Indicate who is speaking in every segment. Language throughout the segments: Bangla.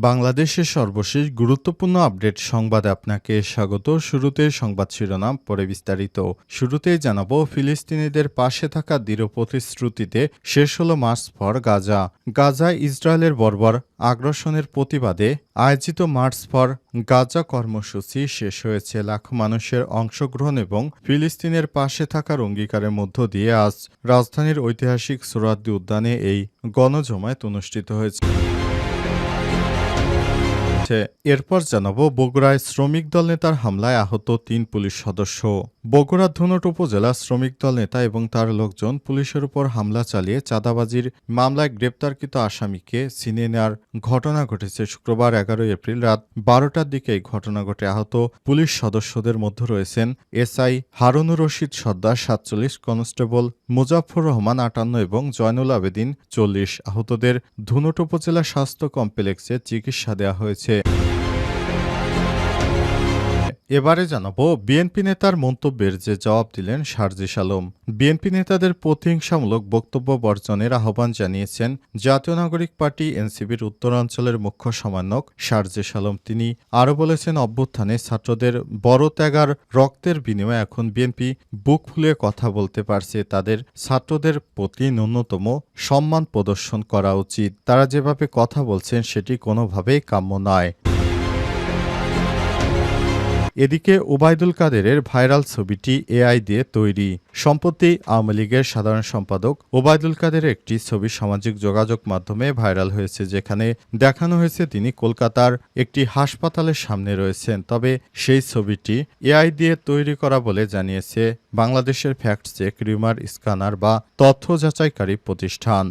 Speaker 1: বাংলাদেশের সর্বশেষ গুরুত্বপূর্ণ আপডেট সংবাদে আপনাকে স্বাগত। শুরুতে সংবাদ শিরোনাম, পরে বিস্তারিত। শুরুতেই জানাব, ফিলিস্তিনিদের পাশে থাকা দৃঢ় প্রতিশ্রুতিতে শেষ হলো মার্চ ফর গাজা। গাজায় ইসরায়েলের বর্বর আগ্রাসনের প্রতিবাদে আয়োজিত মার্চ ফর গাজা কর্মসূচি শেষ হয়েছে। লাখ মানুষের অংশগ্রহণ এবং ফিলিস্তিনের পাশে থাকার অঙ্গীকারের মধ্য দিয়ে আজ রাজধানীর ঐতিহাসিক সোরাদ্দি উদ্যানে এই গণজমায়েত অনুষ্ঠিত হয়েছে। এরপর জানাব বগুড়ায় শ্রমিক দল নেতার হামলায় আহত তিন পুলিশ সদস্য। বগুড়া ধুনট উপজেলা শ্রমিক দল নেতা এবং তার লোকজন পুলিশের উপর হামলা চালিয়ে চাঁদাবাজির মামলায় গ্রেপ্তারকৃত আসামিকে ছিনিয়ে নেওয়ার ঘটনা ঘটেছে শুক্রবার এগারোই এপ্রিল রাত বারোটার দিকে। এই ঘটনা ঘটে আহত পুলিশ সদস্যদের মধ্যে রয়েছেন এসআই হারুনুর রশিদ সর্দার, সাতচল্লিশ কনস্টেবল মুজাফর রহমান আটান্ন এবং জয়নুল আবেদিন চল্লিশ। আহতদের ধুনট উপজেলা স্বাস্থ্য কমপ্লেক্সে চিকিৎসা দেওয়া হয়েছে। এবারে জানাব বিএনপি নেতার মন্তব্যের যে জবাব দিলেন শারজিস আলম বিএনপি নেতাদের প্রতিহিংসামূলক বক্তব্য বর্জনের আহ্বান জানিয়েছেন জাতীয় নাগরিক পার্টি এনসিবির উত্তরাঞ্চলের মুখ্য সমন্বয়ক শারজিস আলম তিনি আরও বলেছেন, অভ্যুত্থানে ছাত্রদের বড় ত্যাগার রক্তের বিনিময়ে এখন বিএনপি বুক ফুলিয়ে কথা বলতে পারছে। তাদের ছাত্রদের প্রতি ন্যূনতম সম্মান প্রদর্শন করা উচিত। তারা যেভাবে কথা বলছেন, সেটি কোনোভাবেই কাম্য নয়। এদিকে ওবায়দুল কাদেরের ভাইরাল ছবিটি এআই দিয়ে তৈরি। সম্প্রতি আওয়ামী লীগের সাধারণ সম্পাদক ওবায়দুল কাদের একটি ছবি সামাজিক যোগাযোগ মাধ্যমে ভাইরাল হয়েছে, যেখানে দেখানো হয়েছে তিনি কলকাতার একটি হাসপাতালের সামনে রয়েছেন। তবে সেই ছবিটি এআই দিয়ে তৈরি করা বলে জানিয়েছে বাংলাদেশের ফ্যাক্ট চেক রিউমার স্ক্যানার বা তথ্য যাচাইকারী প্রতিষ্ঠান।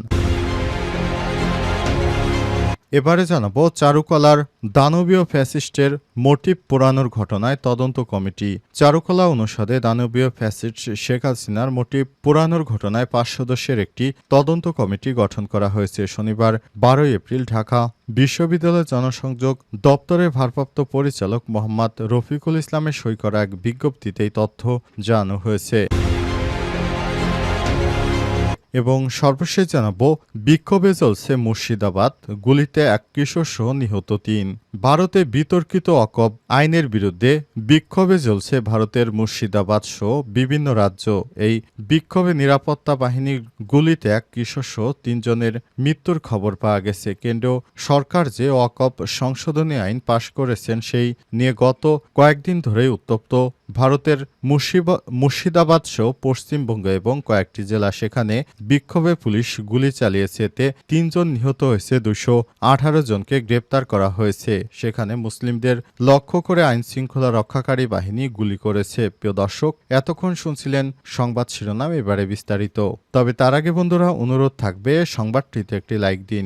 Speaker 1: এবারে জানাব চারুকলার দানবীয় ফ্যাসিস্টের মোটিভ পোড়ানোর ঘটনায় তদন্ত কমিটি। চারুকলা অনুষদে দানবীয় ফ্যাসিস্ট শেখ হাসিনার মোটিভ পোড়ানোর ঘটনায় পাঁচ সদস্যের একটি তদন্ত কমিটি গঠন করা হয়েছে। শনিবার বারোই এপ্রিল ঢাকা বিশ্ববিদ্যালয় জনসংযোগ দপ্তরের ভারপ্রাপ্ত পরিচালক মোহাম্মদ রফিকুল ইসলামের সই করা এক বিজ্ঞপ্তিতে তথ্য জানানো হয়েছে। এবং সর্বশেষ জানাব, বিক্ষোভে চলছে মুর্শিদাবাদ, গুলিতে এক কিশোর সহ নিহত তিন। ভারতে বিতর্কিত অকব আইনের বিরুদ্ধে বিক্ষোভে চলছে ভারতের মুর্শিদাবাদ সহ বিভিন্ন রাজ্য। এই বিক্ষোভে নিরাপত্তা বাহিনীর গুলিতে এক কিশোর সহ তিনজনের মৃত্যুর খবর পাওয়া গেছে। কেন্দ্রীয় সরকার যে অকপ সংশোধনী আইন পাশ করেছেন, সেই নিয়ে গত কয়েকদিন ধরেই উত্তপ্ত ভারতের মুর্শিদাবাদ সহ পশ্চিমবঙ্গ এবং কয়েকটি জেলা সেখানে বিক্ষোভে পুলিশ গুলি চালিয়েছে। এতে তিনজন নিহত হয়েছে দুশো আঠারো জনকে গ্রেপ্তার করা হয়েছে। সেখানে মুসলিমদের লক্ষ্য করে আইন শৃঙ্খলা রক্ষাকারী বাহিনী গুলি করেছে। প্রিয় দর্শক, এতক্ষণ শুনছিলেন সংবাদ শিরোনাম, এবারে বিস্তারিত। তবে তার আগে বন্ধুরা, অনুরোধ থাকবে, সংবাদটিতে একটি লাইক দিন।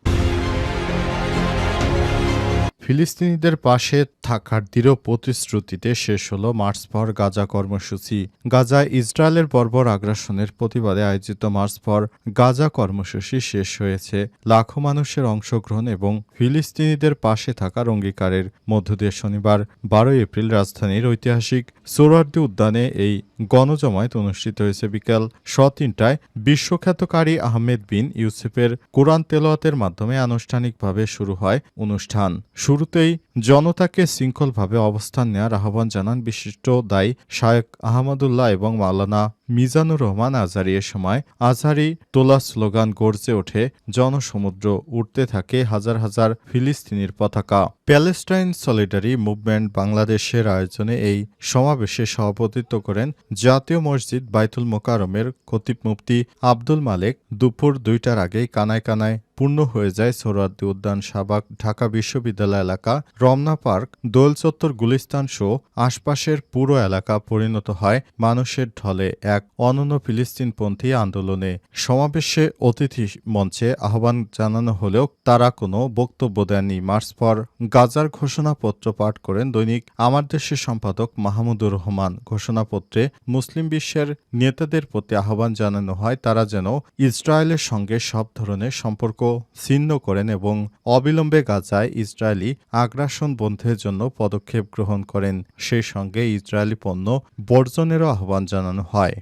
Speaker 1: ফিলিস্তিনিদের পাশে থাকার দৃঢ় প্রতিশ্রুতিতে শেষ হলো মার্চ ফর গাজা কর্মসূচি। গাজায় ইসরায়েলের বর্বর আগ্রাসনের প্রতিবাদে আয়োজিত মার্চ ফর গাজা কর্মসূচি শেষ হয়েছে। লাখো মানুষের অংশগ্রহণ এবং ফিলিস্তিনিদের পাশে থাকার অঙ্গীকারের মধ্য দিয়ে শনিবার, বারোই এপ্রিল রাজধানীর ঐতিহাসিক সোরার্দি উদ্যানে এই গণজমায়েত অনুষ্ঠিত হয়েছে। বিকাল স তিনটায় বিশ্বখ্যাতকারী আহমেদ বিন ইউসুফের কোরআন তেলাওয়াতের মাধ্যমে আনুষ্ঠানিকভাবে শুরু হয় অনুষ্ঠান। শুরুতেই জনতাকে শৃঙ্খলভাবে অবস্থান নেয়ার আহ্বান জানান বিশিষ্ট দায়ী শায়েক আহমদুল্লাহ এবং মাওলানা মিজানুর রহমান আজারি এ সময় আজারি তোলা স্লোগান গর্জে ওঠে, জনসমুদ্র উঠতে থাকে হাজার হাজার ফিলিস্তিনির পতাকা। প্যালেস্টাইন সলিডারি মুভমেন্ট বাংলাদেশের আয়োজনে এই সমাবেশে সভাপতিত্ব করেন জাতীয় মসজিদ বাইতুল মোকারমের খতিব মুফতি আব্দুল মালেক। দুপুর দুইটার আগেই কানায় কানায় পূর্ণ হয়ে যায় সোহরাওয়ার্দী উদ্যান সাবাক ঢাকা বিশ্ববিদ্যালয় এলাকা। রমনা পার্ক, দোল চত্বর গুলিস্তান সহ আশপাশের পুরো এলাকা পরিণত হয় মানুষের ঢলে এক অনন্য ফিলিস্তিনপন্থী আন্দোলনে। সমাবেশে অতিথি মঞ্চে আহ্বান জানানো হলেও তারা কোনো বক্তব্য দেননি। মার্চ ফর গাজার ঘোষণাপত্র পাঠ করেন দৈনিক আমার দেশের সম্পাদক মাহমুদুর রহমান। ঘোষণাপত্রে মুসলিম বিশ্বের নেতাদের প্রতি আহ্বান জানানো হয়, তারা যেন ইসরায়েলের সঙ্গে সব ধরনের সম্পর্ক ছিন্ন করেন এবং অবিলম্বে গাজায় ইসরায়েলি আগ্রাসন বন্ধের জন্য পদক্ষেপ গ্রহণ করেন। সেই সঙ্গে ইসরায়েলি পণ্য বর্জনেরও আহ্বান জানানো হয়।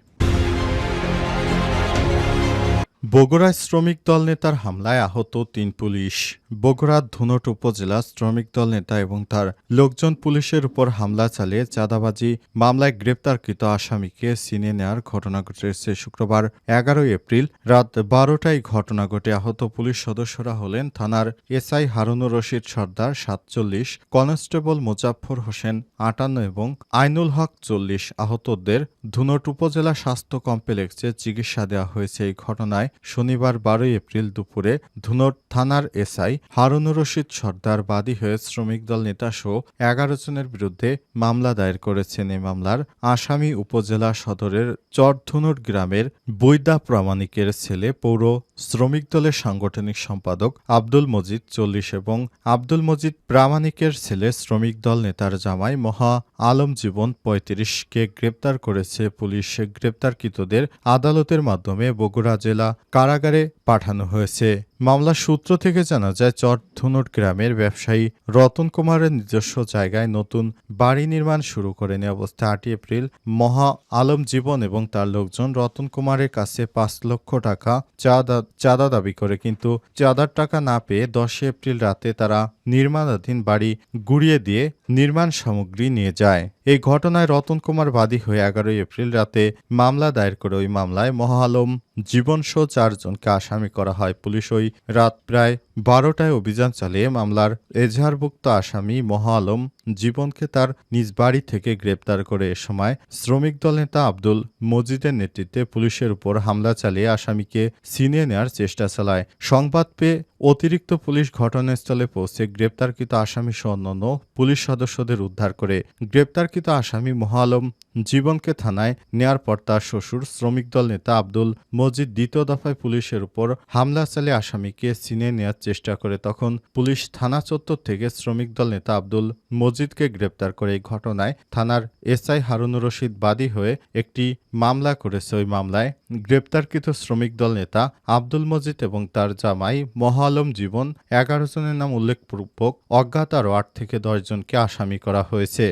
Speaker 1: বগুড়ায় শ্রমিক দল নেতার হামলায় আহত তিন পুলিশ। বগুড়ার ধুনট উপজেলা শ্রমিক দল নেতা এবং তার লোকজন পুলিশের উপর হামলা চালিয়ে চাঁদাবাজি মামলায় গ্রেপ্তারকৃত আসামিকে চিনে নেয়ার ঘটনা ঘটেছে শুক্রবার এগারোই এপ্রিল রাত বারোটায়। ঘটনা ঘটে আহত পুলিশ সদস্যরা হলেন থানার এসআই হারুনুর রশিদ সর্দার, সাতচল্লিশ, কনস্টেবল মোজাফফর হোসেন, আটান্ন এবং আইনুল হক চল্লিশ। আহতদের ধুনট উপজেলা স্বাস্থ্য কমপ্লেক্সে চিকিৎসা দেওয়া হয়েছে। এই ঘটনায় শনিবার বারোই এপ্রিল দুপুরে ধুনট থানার এসআই হারুনুর রশিদ সর্দার বাদী হয়ে শ্রমিক দল নেতা সহ এগারো জনের বিরুদ্ধে মামলা দায়ের করেছেন। এই মামলার আসামি উপজেলা সদরের চরধুনুট গ্রামের বৈদা প্রামাণিকের ছেলে, পৌর শ্রমিক দলের সাংগঠনিক সম্পাদক আব্দুল মজিদ চল্লিশ এবং আব্দুল মজিদ প্রামাণিকের ছেলে, শ্রমিক দল নেতার জামাই মহা আলম জীবন পঁয়ত্রিশকে গ্রেপ্তার করেছে। পুলিশ গ্রেপ্তারকৃতদের আদালতের মাধ্যমে বগুড়া জেলা কারাগারে পাঠানো হয়েছে। মামলার সূত্র থেকে জানা যায়, চরধুনুট গ্রামের ব্যবসায়ী রতন কুমারের নিজস্ব জায়গায় নতুন বাড়ি নির্মাণ শুরু করেন এই অবস্থায় আটই এপ্রিল মহা আলম জীবন এবং তার লোকজন রতন কুমারের কাছে পাঁচ লক্ষ টাকা চাঁদা চাঁদা দাবি করে। কিন্তু চাঁদার টাকা না পেয়ে দশই এপ্রিল রাতে তারা নির্মাণাধীন বাড়ি গুড়িয়ে দিয়ে নির্মাণ সামগ্রী নিয়ে যায়। এই ঘটনায় রতন কুমার বাদী হয়ে এগারোই এপ্রিল রাতে মামলা দায়ের করে। ওই মামলায় মহা আলম জীবনসহ চারজনকে আসামি করা হয়। পুলিশ ওই রাত প্রায় বারোটায় অভিযান চালিয়ে মামলার এজাহারভুক্ত আসামি মহা আলম জীবনকে তার নিজ বাড়ি থেকে গ্রেপ্তার করে এ সময় শ্রমিক দল নেতা আব্দুল মজিদের নেতৃত্বে পুলিশের উপর হামলা চালিয়ে আসামিকে ছিনিয়ে নেওয়ার চেষ্টা চালায়। সংবাদ পেয়ে অতিরিক্ত পুলিশ ঘটনাস্থলে পৌঁছে গ্রেপ্তারকৃত আসামি সহ অন্যান্য পুলিশ সদস্যদের উদ্ধার করে। গ্রেপ্তারকৃত আসামি মহা আলম জীবনকে থানায় নেয়ার পর তার শ্বশুর, শ্রমিক দল নেতা আব্দুল মজিদ দ্বিতীয় দফায় পুলিশের উপর হামলা চালিয়ে আসামিকে চিনে নেওয়ার চেষ্টা করে। তখন পুলিশ থানা চত্বর থেকে শ্রমিক দল নেতা আব্দুল মজিদকে গ্রেপ্তার করে এই ঘটনায় থানার এসআই হারুনুর রশিদ বাদী হয়ে একটি মামলা করেছে। ওই মামলায় গ্রেপ্তারকৃত শ্রমিক দল নেতা আব্দুল মজিদ এবং তার জামাই মহা আলম জীবন, এগারো জনের নাম উল্লেখপূর্বক অজ্ঞাত আরও আট থেকে দশ জনকে আসামি করা হয়েছে।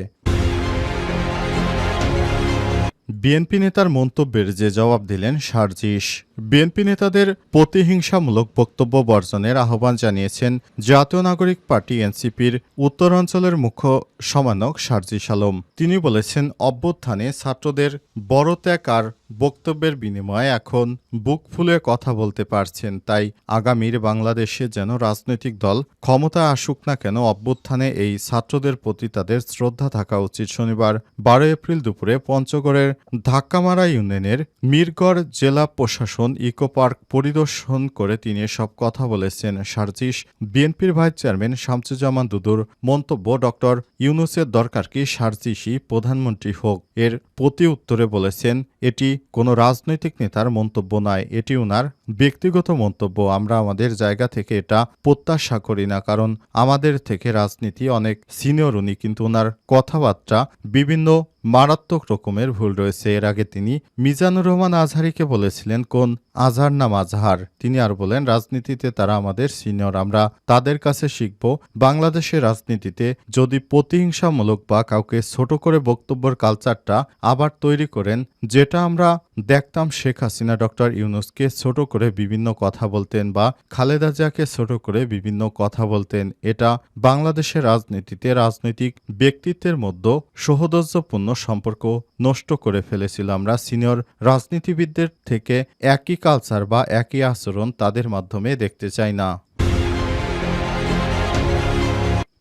Speaker 1: বিএনপি নেতার মন্তব্যের যে জবাব দিলেন সার্জিস। বিএনপি নেতাদের প্রতিহিংসামূলক বক্তব্য বর্জনের আহ্বান জানিয়েছেন জাতীয় নাগরিক পার্টি এনসিপির উত্তরাঞ্চলের মুখ্য সমানক সার্জিস আলম তিনি বলেছেন, অভ্যুত্থানে ছাত্রদের বড় ত্যাগ আর বক্তব্যের বিনিময়ে এখন বুক ফুলে কথা বলতে পারছেন। তাই আগামীর বাংলাদেশে যেন রাজনৈতিক দল ক্ষমতা আসুক না কেন, অভ্যুত্থানে এই ছাত্রদের প্রতি তাদের শ্রদ্ধা থাকা উচিত। শনিবার বারো এপ্রিল দুপুরে পঞ্চগড়ের ধাক্কামারা ইউনিয়নের মিরগড় জেলা প্রশাসন ইকো পার্ক পরিদর্শন করে তিনি সব কথা বলেছেন, সার্জিস বিএনপির ভাইস চেয়ারম্যান শামসুজ্জামান দুদুর মন্তব্য, ডক্টর ইউনুসের দরকার কি সার্জিসই প্রধানমন্ত্রী হোক? এর প্রতি উত্তরে বলেছেন, এটি কোনো রাজনৈতিক নেতার মন্তব্য নয়, এটি ওনার ব্যক্তিগত মন্তব্য। আমরা আমাদের জায়গা থেকে এটা প্রত্যাশা করি না, কারণ আমাদের থেকে রাজনীতি অনেক সিনিয়র উনি, কিন্তু ওনার কথাবার্তা বিভিন্ন মারাত্মক রকমের ভুল রয়েছে। এর আগে তিনি মিজানুর রহমান আজহারিকে বলেছিলেন, কোন আজহার নাম আজহার? তিনি আর বলেন, রাজনীতিতে তারা আমাদের সিনিয়র, আমরা তাদের কাছে শিখব। বাংলাদেশের রাজনীতিতে যদি প্রতিহিংসামূলক বা কাউকে ছোট করে বক্তব্যের কালচারটা আবার তৈরি করেন, যেটা আমরা দেখতাম শেখ হাসিনা, ডক্টর ইউনুসকে ছোট করে বিভিন্ন কথা বলতেন বা খালেদা জিয়াকে ছোট করে বিভিন্ন কথা বলতেন। এটা বাংলাদেশের রাজনীতিতে রাজনৈতিক ব্যক্তিত্বের মধ্যে সহোদর্যপূর্ণ সম্পর্ক নষ্ট করে ফেলেছিল। আমরা সিনিয়র রাজনীতিবিদদের থেকে একই কালচার বা একই আচরণ তাদের মাধ্যমে দেখতে চাই না।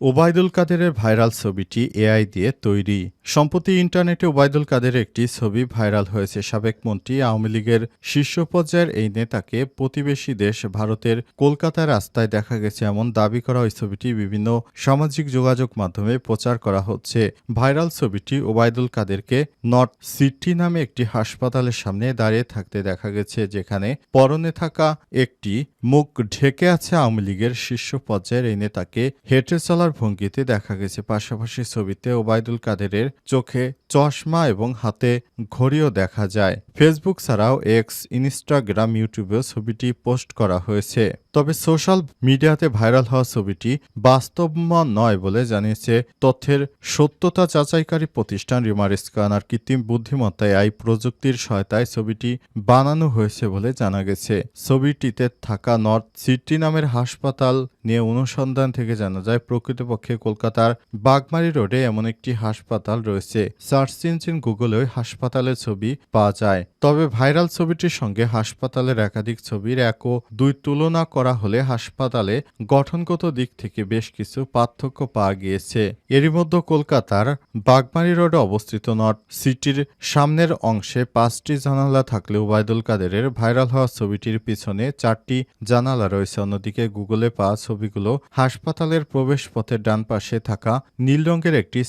Speaker 1: ওবায়দুল কাদেরের ভাইরাল ছবিটি এআই দিয়ে তৈরি। সম্প্রতি ইন্টারনেটে ওবায়দুল কাদের একটি ছবি ভাইরাল হয়েছে, সাবেক মন্ত্রী আওয়ামী লীগের শীর্ষ পর্যায়ের এই নেতাকে প্রতিবেশী দেশ ভারতের কলকাতার রাস্তায় দেখা গেছে এমন দাবি করা ওই ছবিটি বিভিন্ন সামাজিক যোগাযোগ মাধ্যমে প্রচার করা হচ্ছে। ভাইরাল ছবিটি ওবায়দুল কাদেরকে নর্থ সিটি নামে একটি হাসপাতালের সামনে দাঁড়িয়ে থাকতে দেখা গেছে, যেখানে পরনে থাকা একটি মুখ ঢেকে আছে আওয়ামী লীগের শীর্ষ পর্যায়ের এই নেতাকে, হেঁটে চলার ভঙ্গিতে দেখা গেছে। পাশাপাশি ছবিতে ওবায়দুল কাদেরের চোখে চশমা এবং হাতে ঘড়িও দেখা যায়। ফেসবুক ছাড়াও এক্স ইনস্টাগ্রাম ইউটিউবেও ছবিটি পোস্ট করা হয়েছে। তবে সোশ্যাল মিডিয়াতে ভাইরাল হওয়া ছবিটি বাস্তবমান নয় বলে জানিয়েছে। তথ্যের সত্যতা যাচাইকারী প্রতিষ্ঠান রিমার স্ক্যানার কৃত্রিম বুদ্ধিমত্তা এআই প্রযুক্তির সহায়তায় ছবিটি বানানো হয়েছে বলে জানা গেছে। ছবিটিতে থাকা নর্থ সিটি নামের হাসপাতাল নিয়ে অনুসন্ধান থেকে জানা যায়, প্রকৃতপক্ষে কলকাতার বাগমারি রোডে এমন একটি হাসপাতাল রয়েছে। সার্চ ইঞ্জিন গুগলে হাসপাতালের ছবি পাওয়া যায়। তবে ভাইরাল ছবিটির সঙ্গে হাসপাতালের একাধিক ছবির এক ও দুই তুলনা করা হলে হাসপাতালে গঠনগত দিক থেকে বেশ কিছু পার্থক্য পাওয়া গিয়েছে। এরই মধ্যে কলকাতার বাগমারি রোডে অবস্থিত নর্থ সিটির সামনের অংশে পাঁচটি জানালা থাকলেও ওবায়দুল কাদেরের ভাইরাল হওয়া ছবিটির পিছনে চারটি জানালা রয়েছে। অন্যদিকে গুগলে পাওয়া ছবিগুলো হাসপাতালের প্রবেশপথের ডান পাশে থাকা নীল রঙের একটি